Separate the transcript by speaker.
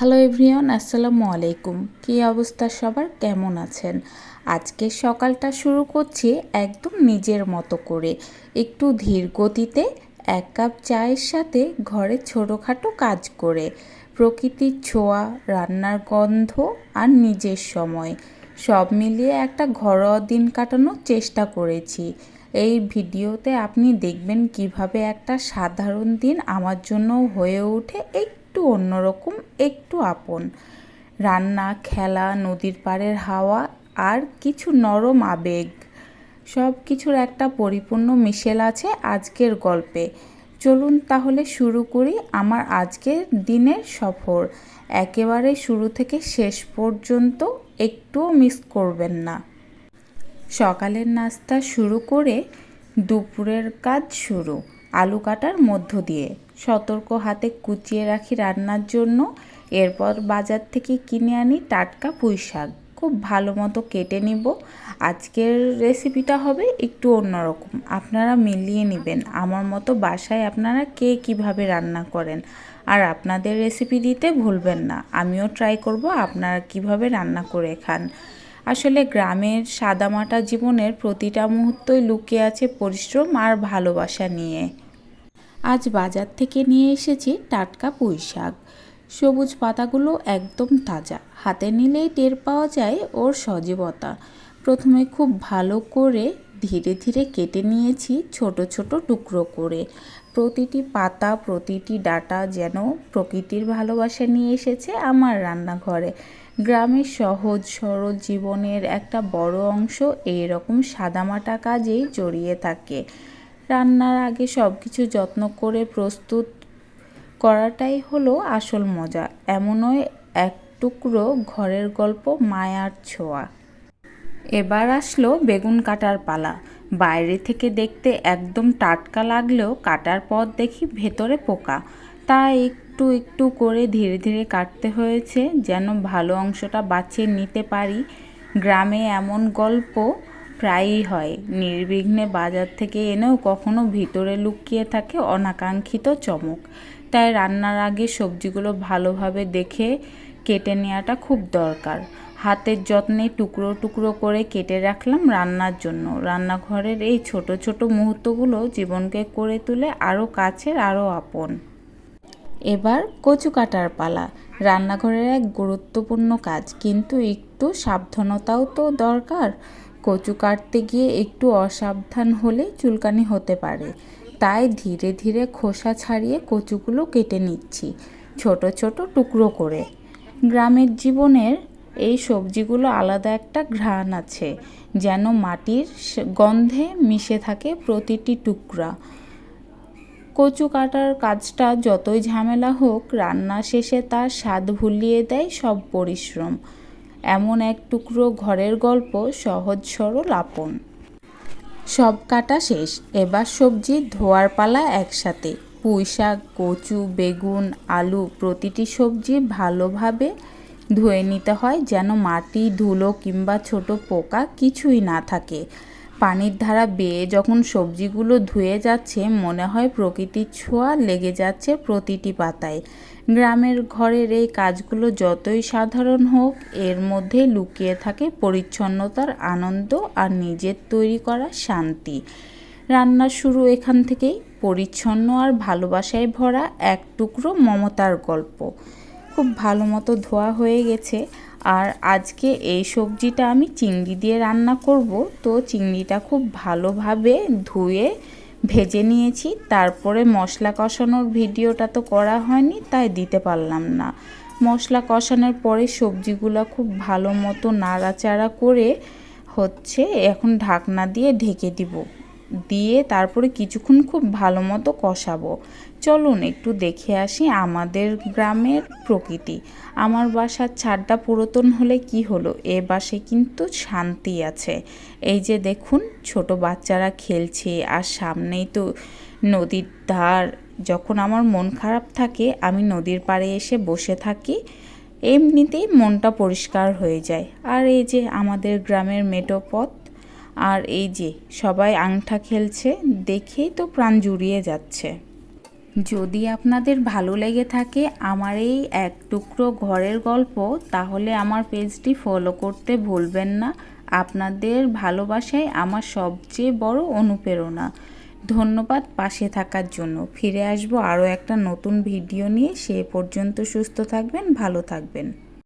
Speaker 1: Hello everyone, আসসালামু আলাইকুম। কী অবস্থা সবার? কেমন আছেন? আজকে সকালটা শুরু করছি একদম নিজের মতো করে। একটু ধীর গতিতে এক কাপ চায়ের সাথে ঘরে ছোটোখাটো কাজ করে। প্রকৃতির ছোঁয়া, রান্নার গন্ধ আর নিজের সময়। সব মিলিয়ে একটা ঘরোয়া দিন কাটানোর চেষ্টা করেছি। এই ভিডিওতে আপনি দেখবেন কীভাবে একটা সাধারণ দিন আমার জন্য হয়ে ওঠে। একটু অন্যরকম, একটু আপন। রান্না, খেলা, নদীর পাড়ের হাওয়া আর কিছু নরম আবেগ। সব কিছুর একটা পরিপূর্ণ মিশেল আছে আজকের গল্পে। চলুন তাহলে শুরু করি আমার আজকের দিনের সফর। একেবারে শুরু থেকে শেষ পর্যন্ত একটুও মিস করবেন না। সকালের নাস্তা শুরু করে দুপুরের কাজ শুরু। আলু কাটার মধ্য দিয়ে। সতর্ক হাতে কুচিয়ে রাখি রান্নার জন্য। এরপর বাজার থেকে কিনে আনি টাটকা পুঁই শাক। খুব ভালো মতো কেটে নিব। আজকের রেসিপিটা হবে একটু অন্যরকম। আপনারা মিলিয়ে নেবেন। আমার মতো বাসায় আপনারা কে কীভাবে রান্না করেন। আর আপনাদের রেসিপি দিতে ভুলবেন না। আমিও ট্রাই করব আপনারা কীভাবে রান্না করে খান। আসলে গ্রামের সাদামাটা জীবনের প্রতিটা মুহূর্তই লুকিয়ে আছে পরিশ্রম আর ভালোবাসা নিয়ে। আজ বাজার থেকে নিয়ে এসেছি টাটকা পুঁই শাক। সবুজ পাতাগুলো একদম তাজা। হাতে নিলেই টের পাওয়া যায় ওর সজীবতা। প্রথমে খুব ভালো করে ধীরে ধীরে কেটে নিয়েছি ছোট ছোট টুকরো করে। প্রতিটি পাতা, প্রতিটি ডাটা যেন প্রকৃতির ভালোবাসা নিয়ে এসেছে আমার রান্নাঘরে। গ্রামের সহজ সরল জীবনের একটা বড় অংশ এই রকম সাদামাটা কাজেই জড়িয়ে থাকে। রান্নার আগে সব কিছু যত্ন করে প্রস্তুত করাটাই হলো আসল মজা। এমনই এক টুকরো ঘরের গল্প মায়ার ছোঁয়া। এবার আসলো বেগুন কাটার পালা। বাইরে থেকে দেখতে একদম টাটকা লাগলেও কাটার পর দেখি ভেতরে পোকা। তা একটু একটু করে ধীরে ধীরে কাটতে হয়েছে যেন ভালো অংশটা বাঁচিয়ে নিতে পারি। গ্রামে এমন গল্প প্রায়ই হয়। নির্বিঘ্নে বাজার থেকে এনেও কখনো ভিতরে লুকিয়ে থাকে অনাকাঙ্ক্ষিত চমক। তাই রান্নার আগে সবজিগুলো ভালোভাবে দেখে কেটে নেওয়াটা খুব দরকার। হাতের যত্নে টুকরো টুকরো করে কেটে রাখলাম রান্নার জন্য। রান্নাঘরের এই ছোট ছোট মুহূর্তগুলো জীবনকে করে তুলে আরও কাছের, আরও আপন। এবার কচু কাটার পালা। রান্নাঘরের এক গুরুত্বপূর্ণ কাজ, কিন্তু একটু সাবধানতাও তো দরকার। কচু কাটতে গিয়ে একটু অসাবধান হলে চুলকানি হতে পারে। তাই ধীরে ধীরে খোসা ছাড়িয়ে কচুগুলো কেটে নিচ্ছি, ছোট ছোট টুকরো করে। গ্রামের জীবনের এই সবজিগুলো আলাদা একটা ঘ্রাণ আছে, যেন মাটির গন্ধে মিশে থাকে প্রতিটি টুকরা। কচু কাটার কাজটা যতই ঝামেলা হোক, রান্না শেষে তার স্বাদ ভুলিয়ে দেয় সব পরিশ্রম। এমন এক টুকরো ঘরের গল্প সহজ সরল আপন। সব কাটা শেষ, এবার সবজি ধোয়ার পালা একসাথে। পুঁই শাক কচু, বেগুন, আলু প্রতিটি সবজি ভালোভাবে ধুয়ে নিতে হয় যেন মাটি, ধুলো কিংবা ছোট পোকা কিছুই না থাকে। পানির ধারা বেয়ে যখন সবজিগুলো ধুয়ে যাচ্ছে, মনে হয় প্রকৃতির ছোঁয়া লেগে যাচ্ছে প্রতিটি পাতায়। গ্রামের ঘরের এই কাজগুলো যতই সাধারণ হোক, এর মধ্যে লুকিয়ে থাকে পরিচ্ছন্নতার আনন্দ আর নিজের তৈরি করা শান্তি। রান্না শুরু এখান থেকেই। পরিচ্ছন্ন আর ভালোবাসায় ভরা এক টুকরো মমতার গল্প। খুব ভালো মতো ধোয়া হয়ে গেছে। আর আজকে এই সবজিটা আমি চিংড়ি দিয়ে রান্না করব। তো চিংড়িটা খুব ভালোভাবে ধুয়ে ভেজে নিয়েছি। তারপরে মশলা কষানোর ভিডিওটা তো করা হয়নি, তাই দিতে পারলাম না। মশলা কষানোর পরে সবজিগুলো খুব ভালো মতো নাড়াচাড়া করে হচ্ছে এখন ঢাকনা দিয়ে ঢেকে দিব। দিয়ে তারপরে কিছুক্ষণ খুব ভালো মতো কষাবো। চলুন একটু দেখে আসি আমাদের গ্রামের প্রকৃতি। আমার বাসার ছাদটা পুরাতন হলে কি হলো? এ বাসে কিন্তু শান্তি আছে। এই যে দেখুন, ছোট বাচ্চারা খেলছে আর সামনেই তো নদীর ধার। যখন আমার মন খারাপ থাকে, আমি নদীর পাড়ে এসে বসে থাকি, এমনিতেই মনটা পরিষ্কার হয়ে যায়। আর এই যে আমাদের গ্রামের মেটো পথ আর এই যে, সবাই আংঠা খেলছে, দেখেই তো প্রাণ জুড়িয়ে যাচ্ছে। যদি আপনাদের ভালো লেগে থাকে আমার এই এক টুকরো ঘরের গল্প, তাহলে আমার পেজটি ফলো করতে ভুলবেন না। আপনাদের ভালোবাসাই আমার সবচেয়ে বড় অনুপ্রেরণা। ধন্যবাদ পাশে থাকার জন্য। ফিরে আসব আরও একটা নতুন ভিডিও নিয়ে। সে পর্যন্ত সুস্থ থাকবেন, ভালো থাকবেন।